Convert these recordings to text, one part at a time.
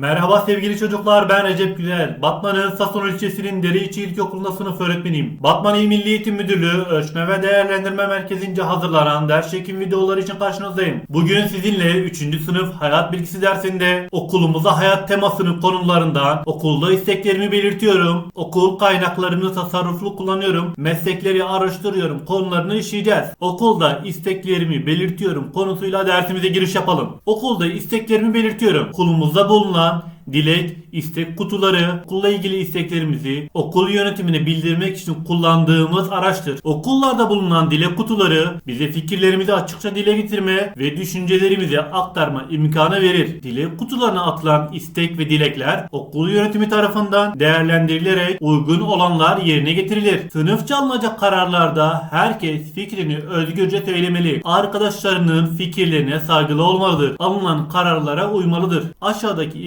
Merhaba sevgili çocuklar ben Recep Güzel. Batman'ın Sason ilçesinin Dereiçi İlkokulu'nda sınıf öğretmeniyim. Batman İl Milli Eğitim Müdürlüğü Ölçme ve Değerlendirme Merkezi'nce hazırlanan ders çekim videoları için karşınızdayım. Bugün sizinle 3. sınıf hayat bilgisi dersinde okulumuza hayat temasının konularından okulda isteklerimi belirtiyorum, okul kaynaklarını tasarruflu kullanıyorum, meslekleri araştırıyorum konularını işleyeceğiz. Okulda isteklerimi belirtiyorum konusuyla dersimize giriş yapalım. Okulda isteklerimi belirtiyorum. Okulumuzda bulunan dilek, istek kutuları, okulla ilgili isteklerimizi okul yönetimine bildirmek için kullandığımız araçtır. Okullarda bulunan dilek kutuları bize fikirlerimizi açıkça dile getirme ve düşüncelerimizi aktarma imkanı verir. Dilek kutularına atılan istek ve dilekler okul yönetimi tarafından değerlendirilerek uygun olanlar yerine getirilir. Sınıfça alınacak kararlarda herkes fikrini özgürce söylemeli. Arkadaşlarının fikirlerine saygılı olmalıdır. Alınan kararlara uymalıdır. Aşağıdaki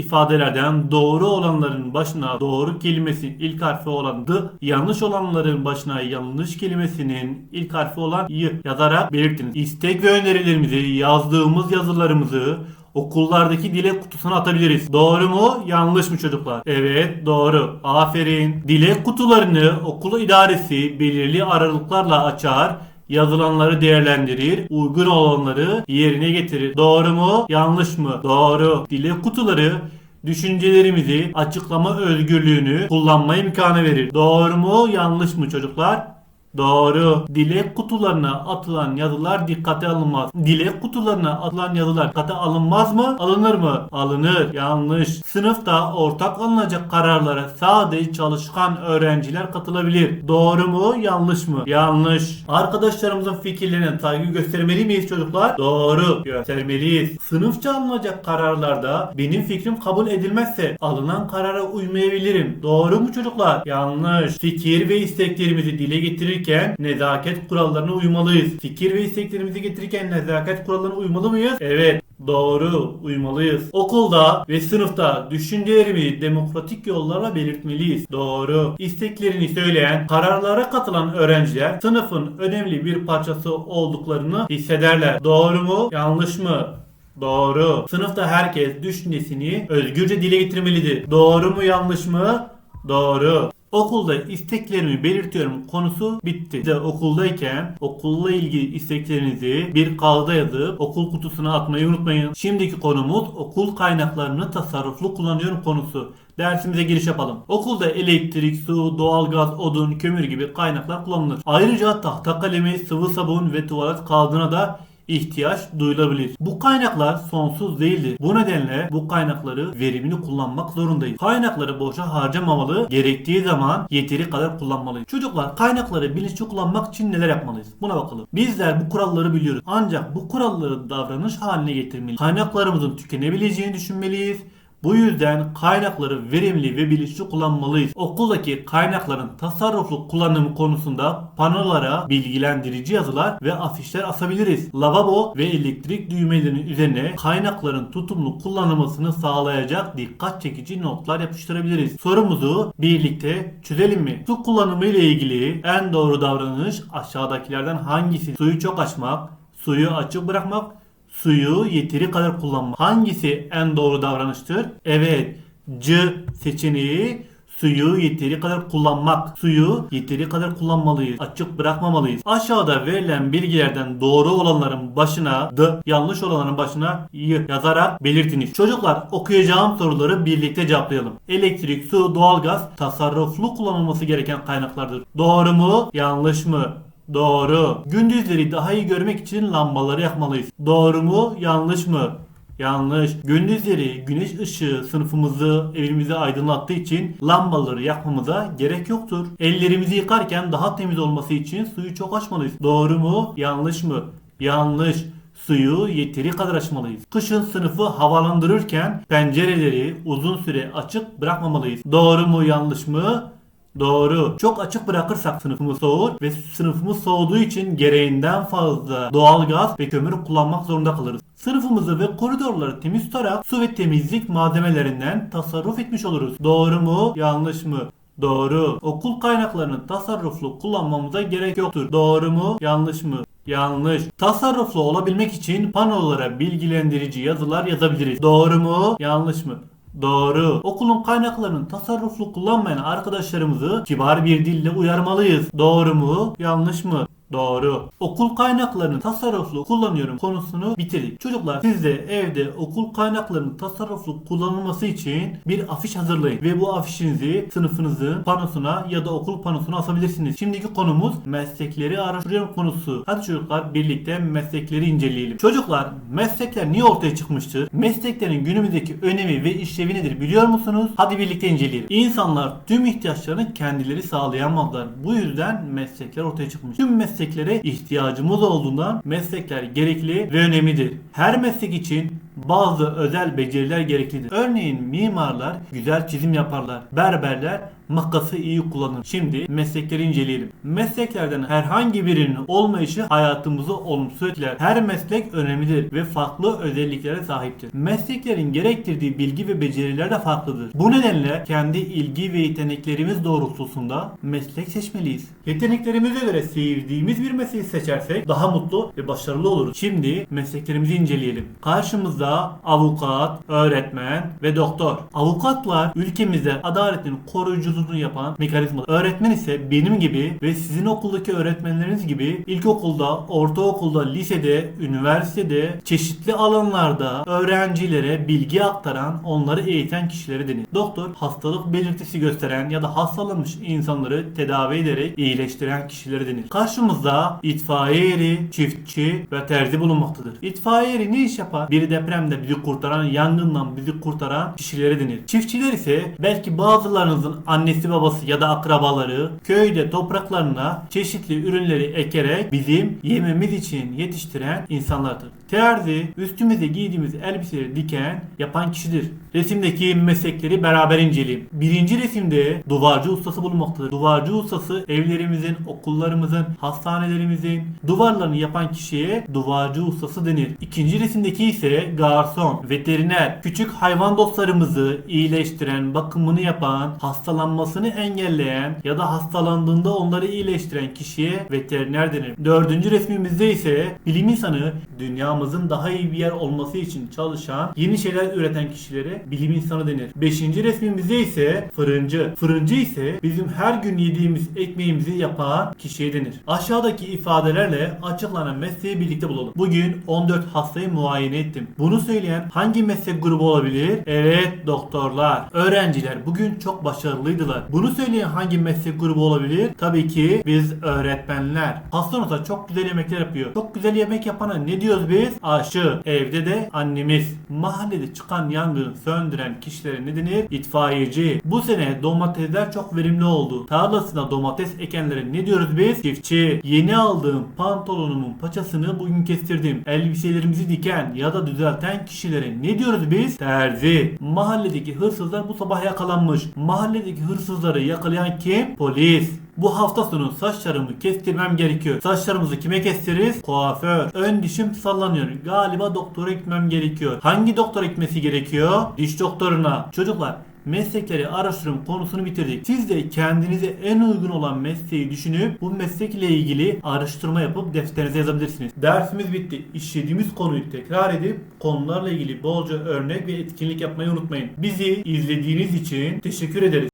ifadelerden doğru olanların başına doğru kelimesinin ilk harfi olan d, yanlış olanların başına yanlış kelimesinin ilk harfi olan y yazarak belirtiniz. İstek ve önerilerimizi yazdığımız yazılarımızı okullardaki dilek kutusuna atabiliriz. Doğru mu? Yanlış mı çocuklar? Evet doğru. Aferin. Dilek kutularını okul idaresi belirli aralıklarla açar yazılanları değerlendirir, uygun olanları yerine getirir. Doğru mu? Yanlış mı? Doğru. Dilek kutuları düşüncelerimizi açıklama özgürlüğünü kullanma imkanı verir. Doğru mu? Yanlış mı çocuklar? Doğru. Dilek kutularına atılan yazılar dikkate alınmaz. Dilek kutularına atılan yazılar dikkate alınmaz mı? Alınır mı? Alınır. Yanlış. Sınıfta ortak alınacak kararlara sadece çalışkan öğrenciler katılabilir. Doğru mu? Yanlış mı? Yanlış. Arkadaşlarımızın fikirlerine saygı göstermeli miyiz çocuklar? Doğru. Göstermeliyiz. Sınıfça alınacak kararlarda benim fikrim kabul edilmezse alınan karara uymayabilirim. Doğru mu çocuklar? Yanlış. Fikir ve isteklerimizi dile getirirken nezaket kurallarına uymalıyız. Fikir ve isteklerimizi getirirken nezaket kurallarına uymalı mıyız? Evet. Doğru, uymalıyız. Okulda ve sınıfta düşüncelerimizi demokratik yollarla belirtmeliyiz. Doğru. İsteklerini söyleyen, kararlara katılan öğrenciler sınıfın önemli bir parçası olduklarını hissederler. Doğru mu? Yanlış mı? Doğru. Sınıfta herkes düşüncesini özgürce dile getirmelidir. Doğru mu yanlış mı? Doğru. Okulda isteklerimi belirtiyorum konusu bitti. Siz de okuldayken okulla ilgili isteklerinizi bir kağıda yazıp okul kutusuna atmayı unutmayın. Şimdiki konumuz okul kaynaklarını tasarruflu kullanıyorum konusu. Dersimize giriş yapalım. Okulda elektrik, su, doğalgaz, odun, kömür gibi kaynaklar kullanılır. Ayrıca tahta kalemi, sıvı sabun ve tuvalet kağıdına da ihtiyaç duyulabilir. Bu kaynaklar sonsuz değildir. Bu nedenle bu kaynakları verimli kullanmak zorundayız. Kaynakları boşa harcamamalı, gerektiği zaman yeteri kadar kullanmalıyız. Çocuklar kaynakları bilinçli kullanmak için neler yapmalıyız? Buna bakalım. Bizler bu kuralları biliyoruz. Ancak bu kuralları davranış haline getirmeliyiz. Kaynaklarımızın tükenebileceğini düşünmeliyiz. Bu yüzden kaynakları verimli ve bilinçli kullanmalıyız. Okuldaki kaynakların tasarruflu kullanımı konusunda panolara bilgilendirici yazılar ve afişler asabiliriz. Lavabo ve elektrik düğmelerinin üzerine kaynakların tutumlu kullanılmasını sağlayacak dikkat çekici notlar yapıştırabiliriz. Sorumuzu birlikte çözelim mi? Su kullanımı ile ilgili en doğru davranış aşağıdakilerden hangisi? Suyu çok açmak, suyu açık bırakmak, Suyu yeteri kadar kullanmak. Hangisi en doğru davranıştır? Evet. C seçeneği suyu yeteri kadar kullanmak. Suyu yeteri kadar kullanmalıyız. Açık bırakmamalıyız. Aşağıda verilen bilgilerden doğru olanların başına D, yanlış olanların başına Y yazarak belirtiniz. Çocuklar okuyacağım soruları birlikte cevaplayalım. Elektrik, su, doğalgaz tasarruflu kullanılması gereken kaynaklardır. Doğru mu? Yanlış mı? Doğru. Gündüzleri daha iyi görmek için lambaları yakmalıyız. Doğru mu? Yanlış mı? Yanlış. Gündüzleri güneş ışığı sınıfımızı, evimizi aydınlattığı için lambaları yakmamıza gerek yoktur. Ellerimizi yıkarken daha temiz olması için suyu çok açmalıyız. Doğru mu? Yanlış mı? Yanlış. Suyu yeteri kadar açmalıyız. Kışın sınıfı havalandırırken pencereleri uzun süre açık bırakmamalıyız. Doğru mu yanlış mı? Doğru. Çok açık bırakırsak sınıfımız soğur ve sınıfımız soğuduğu için gereğinden fazla doğal gaz ve kömür kullanmak zorunda kalırız. Sınıfımızı ve koridorları temiz tutarak su ve temizlik malzemelerinden tasarruf etmiş oluruz. Doğru mu? Yanlış mı? Doğru. Okul kaynaklarını tasarruflu kullanmamıza gerek yoktur. Doğru mu? Yanlış mı? Yanlış. Tasarruflu olabilmek için panolara bilgilendirici yazılar yazabiliriz. Doğru mu? Yanlış mı? Doğru. Okulun kaynaklarını tasarruflu kullanmayan arkadaşlarımızı kibar bir dille uyarmalıyız. Doğru mu? Yanlış mı? Doğru. Okul kaynaklarını tasarruflu kullanıyorum konusunu bitirdik. Çocuklar siz de evde okul kaynaklarının tasarruflu kullanılması için bir afiş hazırlayın. Ve bu afişinizi sınıfınızın panosuna ya da okul panosuna asabilirsiniz. Şimdiki konumuz meslekleri araştırıyorum konusu. Hadi çocuklar birlikte meslekleri inceleyelim. Çocuklar meslekler niye ortaya çıkmıştır? Mesleklerin günümüzdeki önemi ve işlevi nedir biliyor musunuz? Hadi birlikte inceleyelim. İnsanlar tüm ihtiyaçlarını kendileri sağlayamazlar. Bu yüzden meslekler ortaya çıkmış. Tüm mesleklere ihtiyacımız olduğundan meslekler gerekli ve önemlidir. Her meslek için bazı özel beceriler gereklidir. Örneğin mimarlar güzel çizim yaparlar. Berberler makası iyi kullanır. Şimdi meslekleri inceleyelim. Mesleklerden herhangi birinin olmayışı hayatımızı olumsuz etkiler. Her meslek önemlidir ve farklı özelliklere sahiptir. Mesleklerin gerektirdiği bilgi ve beceriler de farklıdır. Bu nedenle kendi ilgi ve yeteneklerimiz doğrultusunda meslek seçmeliyiz. Yeteneklerimize göre sevdiğimiz bir mesleği seçersek daha mutlu ve başarılı oluruz. Şimdi mesleklerimizi inceleyelim. Karşımızda avukat, öğretmen ve doktor. Avukatlar ülkemizde adaletin koruyuculuğunu yapan mekanizma. Öğretmen ise benim gibi ve sizin okuldaki öğretmenleriniz gibi ilkokulda, ortaokulda, lisede, üniversitede çeşitli alanlarda öğrencilere bilgi aktaran, onları eğiten kişilere denir. Doktor hastalık belirtisi gösteren ya da hastalanmış insanları tedavi ederek iyileştiren kişilere denir. Karşımızda itfaiye eri, çiftçi ve terzi bulunmaktadır. İtfaiye eri ne iş yapar? Bir depremde bizi kurtaran, yangından bizi kurtaran kişilere denir. Çiftçiler ise belki bazılarınızın annesi babası ya da akrabaları köyde topraklarına çeşitli ürünleri ekerek bizim yememiz için yetiştiren insanlardır. Terzi üstümüze giydiğimiz elbiseleri diken yapan kişidir. Resimdeki meslekleri beraber inceleyelim. Birinci resimde duvarcı ustası bulunmaktadır. Duvarcı ustası evlerimizin, okullarımızın, hastanelerimizin duvarlarını yapan kişiye duvarcı ustası denir. İkinci resimdeki ise garson, veteriner, küçük hayvan dostlarımızı iyileştiren, bakımını yapan, hastalanmasını engelleyen ya da hastalandığında onları iyileştiren kişiye veteriner denir. Dördüncü resmimizde ise bilim insanı dünyamızın daha iyi bir yer olması için çalışan, yeni şeyler üreten kişilere bilim insanı denir. Beşinci resmimizde ise fırıncı. Fırıncı ise bizim her gün yediğimiz ekmeğimizi yapan kişiye denir. Aşağıdaki ifadelerle açıklanan mesleği birlikte bulalım. Bugün 14 hastayı muayene ettim. Bunu söyleyen hangi meslek grubu olabilir? Evet doktorlar. Öğrenciler bugün çok başarılıydılar. Bunu söyleyen hangi meslek grubu olabilir? Tabii ki biz öğretmenler. Hastanota çok güzel yemekler yapıyor. Çok güzel yemek yapana ne diyoruz biz? Aşı. Evde de annemiz. Mahallede çıkan yangını söndüren kişilere ne denir? İtfaiyeci. Bu sene domatesler çok verimli oldu. Tarlasına domates ekenlere ne diyoruz biz? Çiftçi. Yeni aldığım pantolonumun paçasını bugün kestirdim. Elbiselerimizi diken ya da düzelten kişilere ne diyoruz biz? Terzi. Mahalledeki hırsızlar bu sabah yakalanmış. Mahalledeki hırsızları yakalayan kim? Polis. Bu hafta sonu saçlarımı kestirmem gerekiyor. Saçlarımızı kime kestiririz? Kuaför. Ön dişim sallanıyor. Galiba doktora gitmem gerekiyor. Hangi doktora gitmesi gerekiyor? Diş doktoruna. Çocuklar meslekleri araştırım konusunu bitirdik. Siz de kendinize en uygun olan mesleği düşünüp bu meslekle ilgili araştırma yapıp defterinize yazabilirsiniz. Dersimiz bitti. İşlediğimiz konuyu tekrar edip konularla ilgili bolca örnek ve etkinlik yapmayı unutmayın. Bizi izlediğiniz için teşekkür ederiz.